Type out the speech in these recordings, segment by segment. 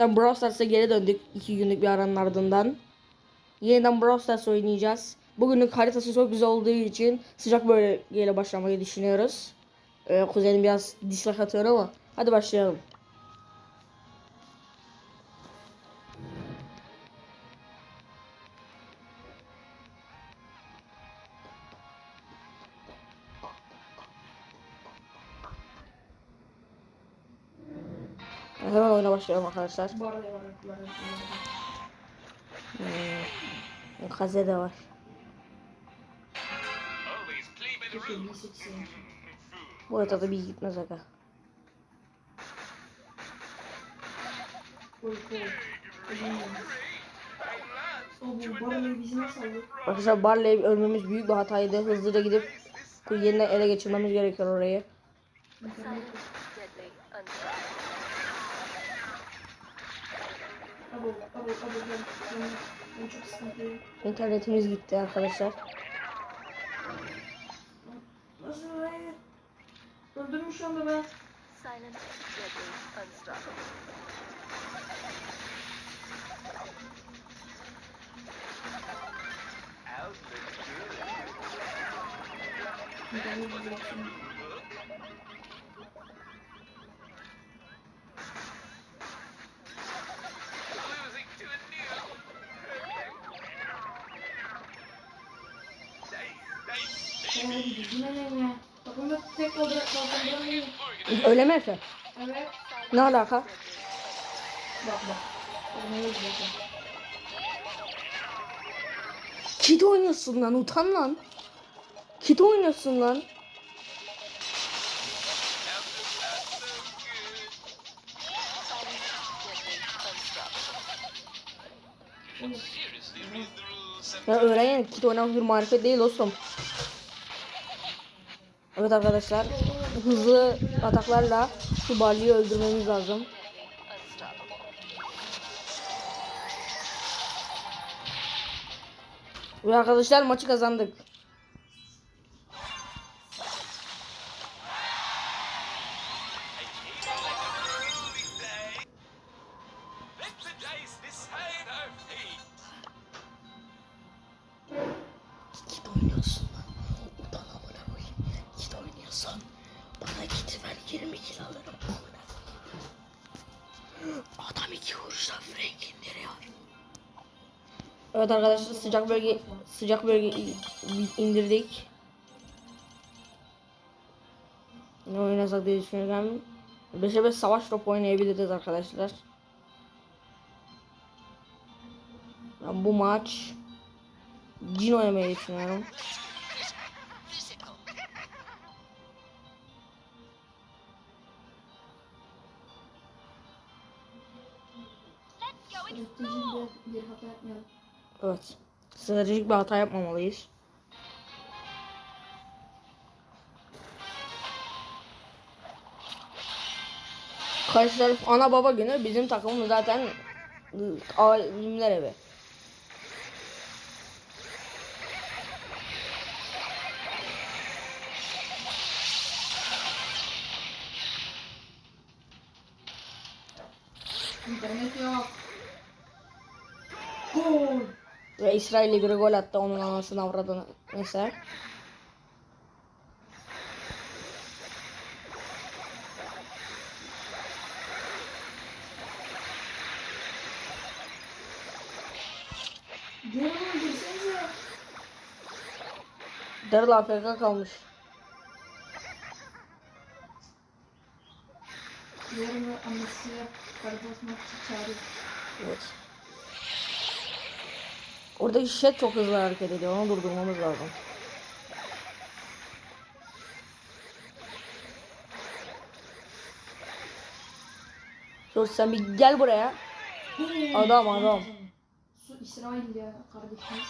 Brawl Stars'a geri döndük iki günlük bir aranın ardından. Yeniden Brawl Stars oynayacağız. Bugünün haritası çok güzel olduğu için sıcak bölgeyle başlamayı düşünüyoruz. Ee, kuzenim biraz dislike atıyor ama hadi başlayalım. Başlayalım arkadaşlar. Hmm. Kaze de var. Bu haritada bir gitmez aga. Arkadaşlar Barley ölmemiz büyük bir hataydı. Hızlıca gidip yeniden ele geçirmemiz gerekiyor orayı. Ben ben, çok sıkıntılıyım. İnternetimiz gitti arkadaşlar. Nasıl be? Öldürmüş şu anda ben. Silent, deadly, unstoppable. How's the good? Efe? Evet. Ne alaka? Bak bak. Kit oynuyorsun lan utan lan. Kit oynuyorsun lan. Ya öğren kit oynamak bir marifet değil dostum. Evet arkadaşlar. Hızlı ataklarla şu Barley'i öldürmemiz lazım. Ve arkadaşlar maçı kazandık. oynuyorsan bana kit ver 20 kilo alırım. Adam iki vuruşla Frank indiriyor. Evet arkadaşlar sıcak bölge sıcak bölge indirdik. Ne oynasak diye düşünürken 5'e 5 savaş topu oynayabiliriz arkadaşlar. Ben bu maç Cin oynamayı düşünüyorum. Stratejide bir hata yapmayalım. Evet. Stratejik bir hata yapmamalıyız. Karşı taraf ana baba günü bizim takımımız zaten ıı, alimler evi. İsrail'e göre gol attı onun anasını avradını. Neyse. Daryl AFK kalmış. Onu annesi için çağırıyor. Evet. Oradaki Shed çok hızlı hareket ediyor. Onu durdurmamız lazım. Dur sen bir gel buraya. Adam adam. Su İsrail ya kardeşimiz.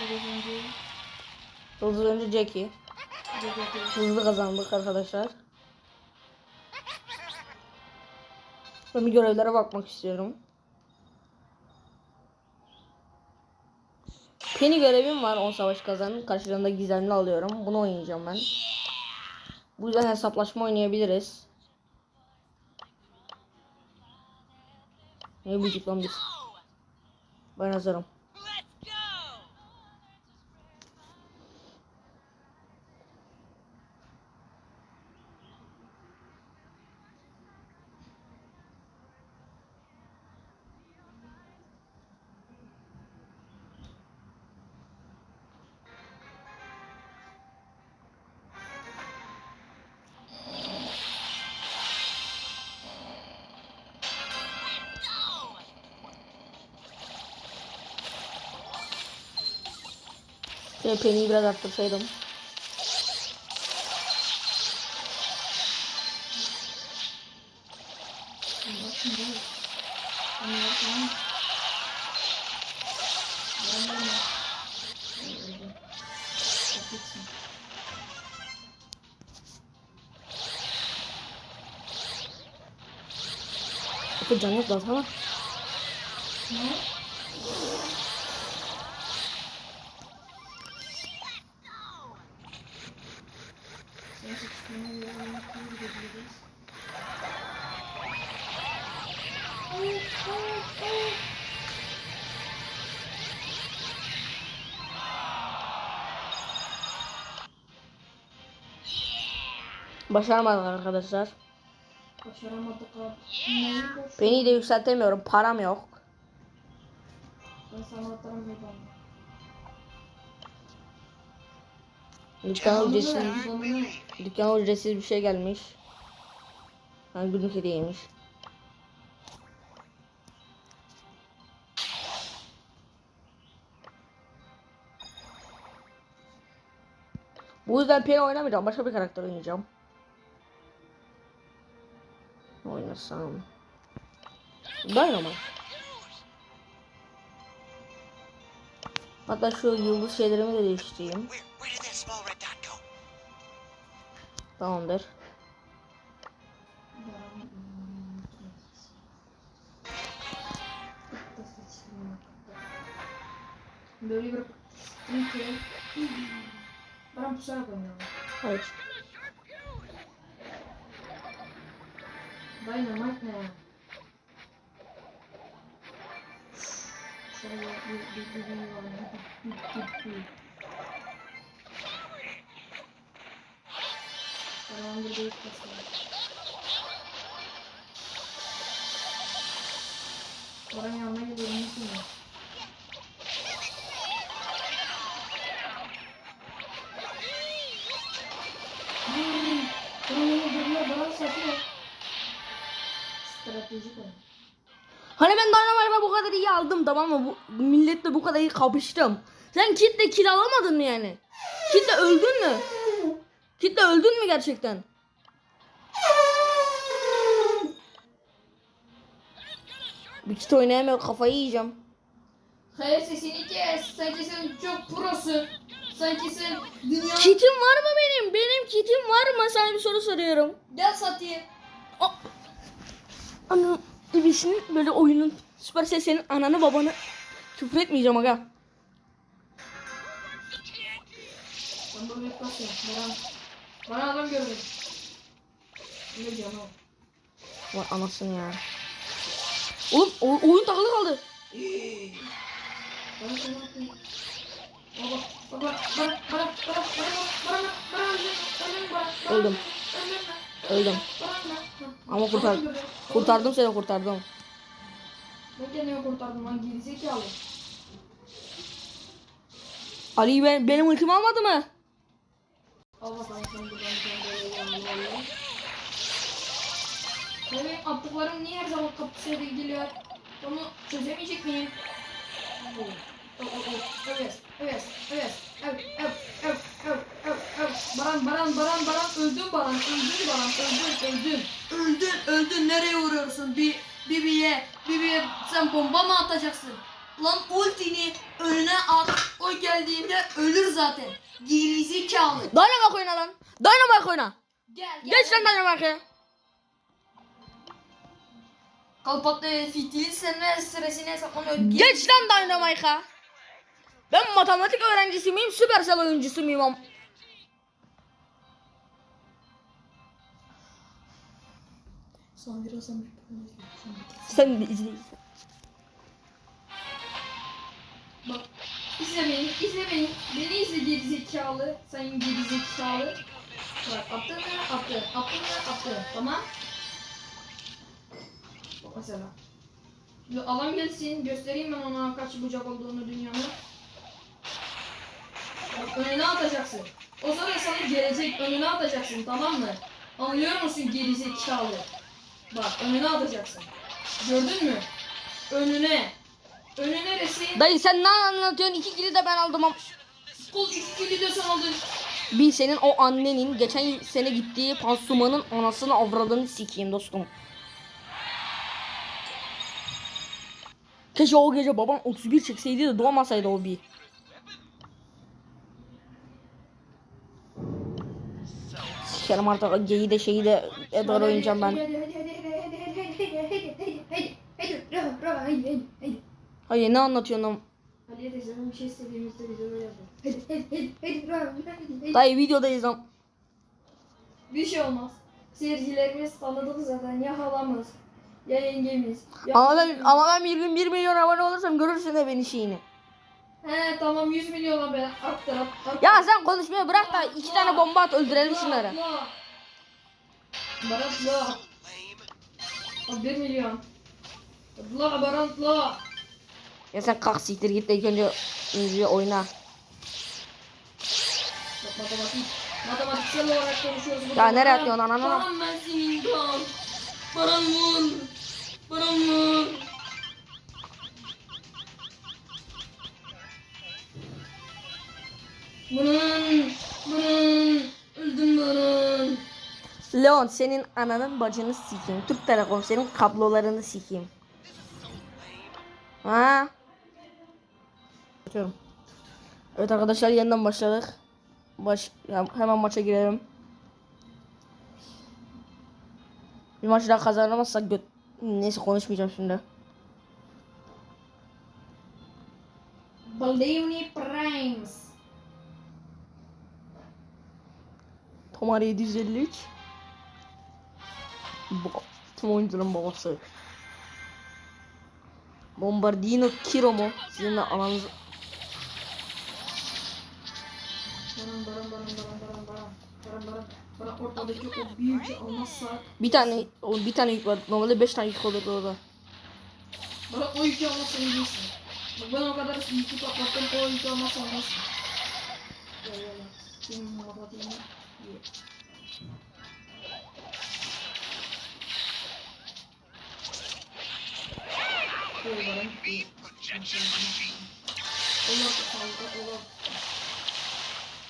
Biraz önce Hızlı önce Jackie. Hızlı kazandık arkadaşlar. Ben bir görevlere bakmak istiyorum. Yeni görevim var 10 savaş kazandım. Karşılığında gizemli alıyorum. Bunu oynayacağım ben. Bu yüzden hesaplaşma oynayabiliriz. Ne büyük lan biz. Ben hazırım. MP'ni biraz arttırsaydım. Yapacağım yok baksana. Ne? Başaramadık arkadaşlar. Başaramadık abi. Beni de yükseltemiyorum. Param yok. Ben sana atarım. Dükkana ücretsiz, Zamını dükkana ücretsiz bir şey gelmiş. Ha, günlük hediyeymiş. Bu yüzden Penny oynamayacağım. Başka bir karakter oynayacağım oynasam. Dynamo. Hatta şu yıldız şeylerimi de değiştireyim. Tamamdır. Böyle bir... Bana pusar koyuyorum. Hayır. Dynamite ne? Şöyle bir bir bir bir var. Bir bir bir. Tamam bir deyip basalım. Oranın yanına gidiyorum. Unutma. Oranın kadar iyi aldım tamam mı? Bu, milletle bu kadar iyi kapıştım. Sen kitle kill alamadın mı yani? Kitle öldün mü? Kitle öldün mü gerçekten? Bir kit oynayamıyor kafayı yiyeceğim. Hayır sesini kes. Sanki sen çok prosun. Sanki sen dünya... Kitim var mı benim? Benim kitim var mı? Sana bir soru soruyorum. Gel Satya. Ana ibisinin böyle oyunun Süpersel senin ananı babanı küfür etmeyeceğim aga. Ben bunu yıkmasın. Bana, bana adam gördüm. Ne diyorsun o? Vay anasını ya. Oğlum o, oyun takılı kaldı. Bana sen. Öldüm. Öldüm. Ama kurtar kurtardım seni kurtardım. Ne kendimi kurtardım lan gerizekalı. Ali ben, benim ırkım almadı mı? Al bakalım buradan Benim niye her zaman kapısıyla geliyor? Onu çözemeyecek miyim? Baran, Baran, Baran, Baran, öldün Baran, öldün Baran, öldün, öldün, öldün, öldün. Nereye vuruyorsun? Bir, bir, bir ye. Bibi'ye sen bomba mı atacaksın? Lan ultini önüne at, o geldiğinde ölür zaten. Gerizekalı. Dynamite oyna lan. Dynamite oyna. Gel, gel. Geç lan Dynamite'e. Kalpaklı fitilin seninle stresini hesaplamıyor. Geç lan Dynamite'a. Ben matematik öğrencisi miyim, Supercell oyuncusu muyum? Am- Son bir olsam bir problem yok. Şimdi bitirsin. Sen de izle. Bak. İzle beni, izle beni. Beni izle geri zekalı. Sayın geri zekalı. Bak attın mı? Attın. Attın mı? Attın. Tamam. Bak mesela. Şimdi alan gelsin. Göstereyim ben ona kaç bucak olduğunu dünyanın. Bak önüne atacaksın. O zaman sana gelecek önüne atacaksın tamam mı? Anlıyor musun geri zekalı? Bak önüne atacaksın. Gördün mü? Önüne. Önü neresi? Dayı sen ne anlatıyorsun? İki kili de ben aldım ama. Kul iki kili de sen aldın. Bir senin o annenin geçen sene gittiği pansumanın anasını avradını sikeyim dostum. Keşke o gece babam 31 çekseydi de doğmasaydı o bir. Sikerim artık geyi de şeyi de Edward oynayacağım ben. Hadi, hadi, hadi hadi hadi hadi. Hayır ne anlatıyorsun am- Aliye teyzenin bir şey istediğimizde. Hadi hadi hadi hadi bravo hadi hadi. Dayı videodayız am. Bir şey olmaz. Seyircilerimiz tanıdık zaten ya halamız ya yengemiz. Ya Ama ben, ama ben bir gün 1 milyon abone olursam görürsün de beni şeyini. He tamam 100 milyona ben attır at, at. Ya sen konuşmayı bırak da iki tane bomba at öldürelim şunları. Baratla. Lame. 1 milyon. La baratla. Ya sen kalk siktir git de ilk önce önce oyna. Bak matematik. Matematiksel olarak konuşuyoruz burada. Ya nereye Baran, atıyorsun ananı? Baran ben senin kan. Baran vur. Baran vur. Baran. Baran. Öldüm Baran. Leon senin ananın bacını sikeyim. Türk Telekom senin kablolarını sikeyim. Ha? Atıyorum. Evet arkadaşlar yeniden başladık. Baş hemen maça girelim. Bir maç daha kazanamazsak göt neyse konuşmayacağım şimdi. Baldini Primes. Tomar 753. Bu tüm oyuncuların babası. Baran ortadaki o büyük almazsak. Bir tane o bir tane yük var. Normalde 5 tane yük olurdu orada. Bana o yükü almazsan iyisin. Bak ben o kadar yükü patlattım o yükü almazsan iyisin. Gel gel gel. Senin Allah Allah Allah.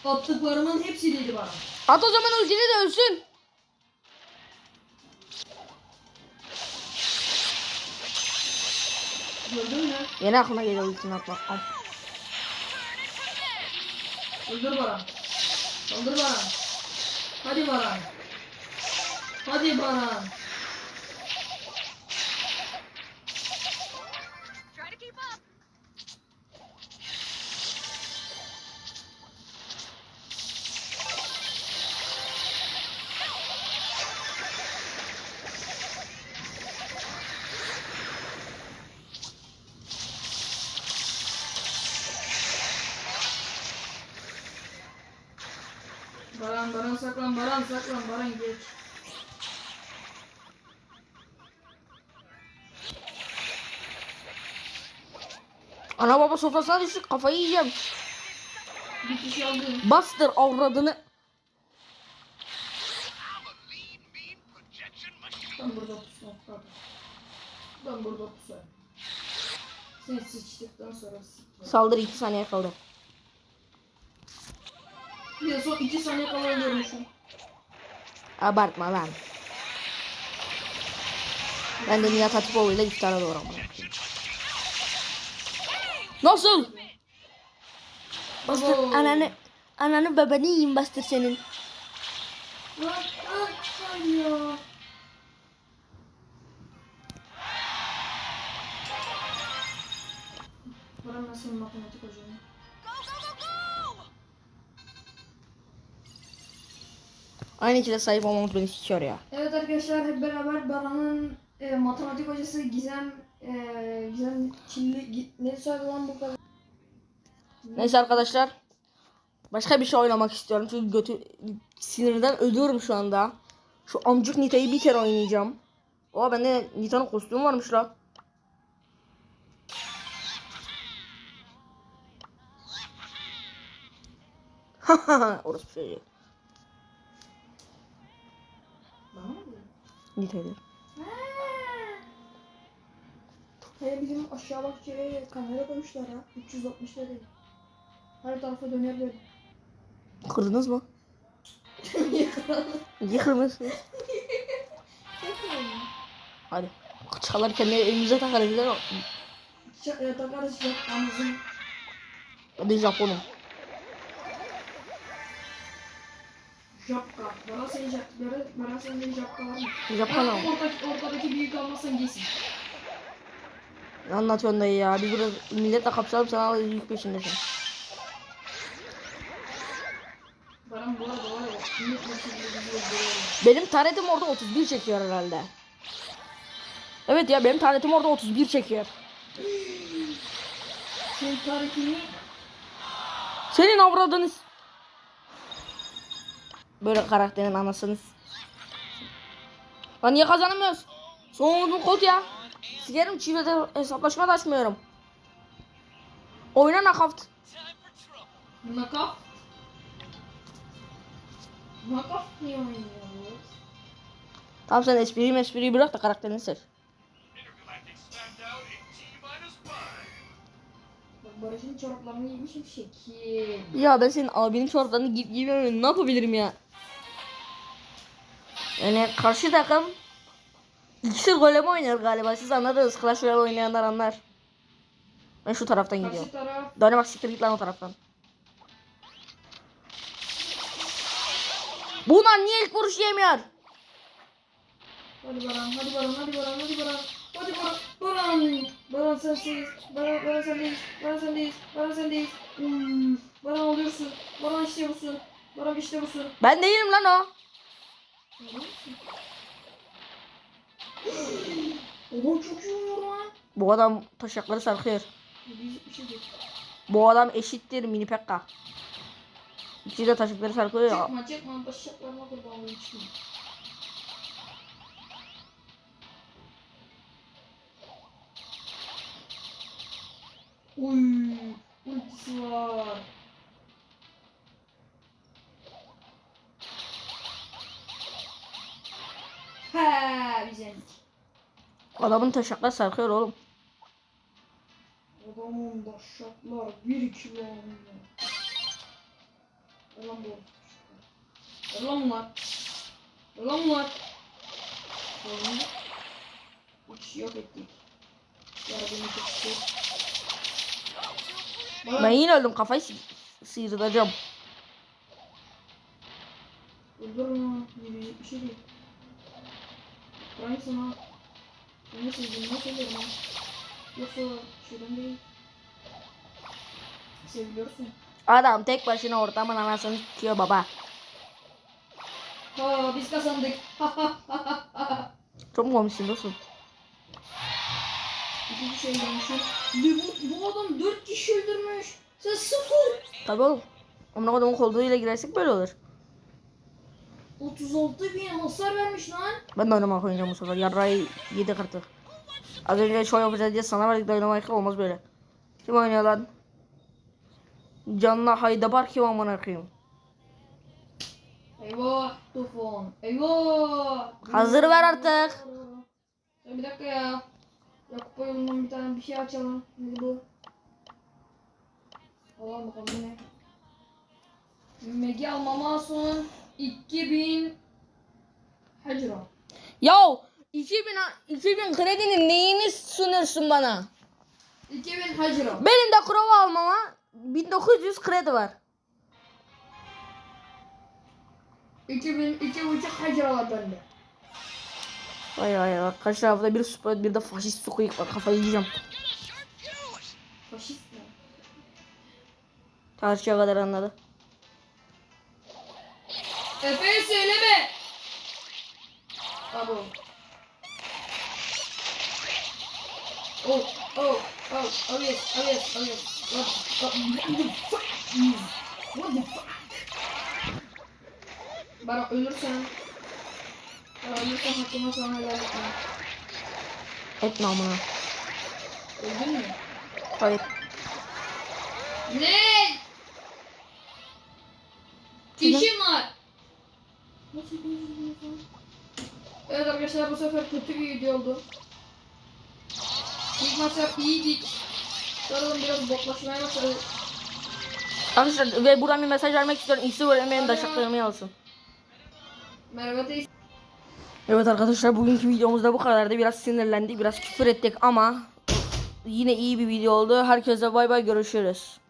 Attıklarımın hepsi dedi bana. At o zaman ultini de ölsün. Gördün mü? Yine aklıma geliyor ultini atmak. Al. Öldür Baran. Öldür Baran. Hadi Baran. Hadi Baran. Saklan Baran saklan Baran geç. Ana baba sofrasına düştük kafayı yiyeceğim. Bir kişi aldı. Bastır avradını. Ben burada pusam. Ben burada pusam. Sen sıçtıktan sonra sıç. Saldır 2 saniye kaldı. Bir de son iki saniye kala ölüyormuşum. Abartma lan. Ben de Nihat Hatipoğlu ile iftara doğru koyayım. Nasıl? Bastır Abo. ananı ananı babanı yiyeyim bastır senin. Ya. Ben senin matematik Aynı ikide sahip olmamız beni sikiyor ya. Evet arkadaşlar hep beraber Baran'ın e, matematik hocası Gizem e, Gizem Çilli ne söyledi lan bu kadar? Neyse arkadaşlar. Başka bir şey oynamak istiyorum. Çünkü götü sinirden ölüyorum şu anda. Şu amcık Nita'yı bir kere oynayacağım. Oha bende Nita'nın kostümü varmış la. Orası bir şey. Bana diyor? Nita'ydı. He bizim aşağı bak şeye kamera koymuşlar ha. 360 derece. Her tarafa döner böyle. Kırdınız mı? Kırmıyorsunuz? Hadi. Çalarken de elimize takarız takarız şapkamızın. Hadi Japonum. Şapka. Bana senin şapka. Bana, senin şapka var mı? Japonum. Ortadaki, ortadaki büyük almazsan giysin. Anlatıyorsun dayı ya? Biz burada milletle kapışalım sana yük peşindesin. Benim taretim orada 31 çekiyor herhalde. Evet ya benim taretim orada 31 çekiyor. Senin tarifini Senin avradınız. Böyle karakterin anasınız. Lan niye kazanamıyoruz? Son kod ya. Sikerim çiftede hesaplaşma da açmıyorum. Oyna nakaft. Nakaf. Nakaf niye oynuyor? Tamam sen espriyi espriyi bırak da karakterini seç. Barış'ın çoraplarını giymişim şekil. Ya ben senin abinin çoraplarını gi ne yapabilirim ya? Yani karşı takım ikisi golem oynuyor galiba. Siz anladınız. Clash Royale oynayanlar anlar. Ben şu taraftan gidiyorum. Karşı taraf Döne bak siktir git lan o taraftan. Bunlar niye ilk vuruş yemiyor? Hadi Baran, hadi Baran, hadi Baran, hadi Baran. Hadi Baran, Baran. Baran sensiz. Baran, Baran sendeyiz. Baran sendeyiz. Baran sendeyiz. Hmm. Baran alıyorsun. Baran işte busun. Baran işte busun. Ben değilim lan o. Oha çok iyi oynuyor lan. Bu adam taşakları sarkıyor. Şey. Bu adam eşittir mini pekka. İkisi de taşakları sarkıyor ya. Çekme çekme taşacaklarına kurban olayım çıkma. Uy, ultisi var. He, güzel. Adamın taşakları sarkıyor oğlum. Adamın daşşaklar bir kilo alıyor. Ver lan bu. Ver lan bunlar. Ver lan bunlar. Oğlum. Üç yok ettik. Ya beni tuttu. Ben yine öldüm kafayı si- sıyıracağım. Öldürme. Bir şey değil. Ben sana. Ben de sevdiğimi söylerim. Yoksa şeyden değil. Seviliyorsun. Adam tek başına ortamın anasını tutuyor baba. Ha biz kazandık. Çok mu komiksin dostum? İkinci şey gelmişim. Bu, bu adam dört kişi öldürmüş. Sen sıfır. Tabii oğlum. Amına kodumun kolduğuyla girersek böyle olur. 36 bin hasar vermiş lan. Ben de oynamak oynayacağım bu sefer. Yarrayı yedik artık. Az önce show yapacağız diye sana verdik de oynamak olmaz böyle. Kim oynuyor lan? Canla Haydabar kim amına koyayım? Eyvah Tufan. Eyvah. Hazır ver artık. Ya bir dakika ya. Yakup yolundan bir tane bir şey açalım. Ne bu? Alalım bakalım ne? Megi almama son 2000 Hacra. Yo 2000 a- 2000 kredinin neyini sunuyorsun bana? 2000 Hacra. Benim de Krova almama 1900 kredi var. 2000 iki buçuk Hacra var bende. Vay vay vay. Kaç tarafta bir süper bir de faşist sokuyuk var. Kafayı yiyeceğim. Faşist mi? Tarihçiye kadar anladı. Efe'ye söyleme. Abo. Oh, oh, oh, oh yes, oh yes, oh yes. What, what, what the fuck is? What the fuck? Bana ölürsen, bana ölürsen hakkımı sana helal etme. Etme amına. Öldün mü? Hayır. Ne? İşim var. Evet arkadaşlar bu sefer kötü bir video oldu. İlk maçlar iyiydik. Sonradan biraz boklaşmaya başladı. Arkadaşlar ve buradan bir mesaj vermek istiyorum. Instagram benim taşaklarımı yansın. Merhaba teyze. Evet arkadaşlar bugünkü videomuzda bu kadardı. Biraz sinirlendik, biraz küfür ettik ama yine iyi bir video oldu. Herkese bay bay görüşürüz.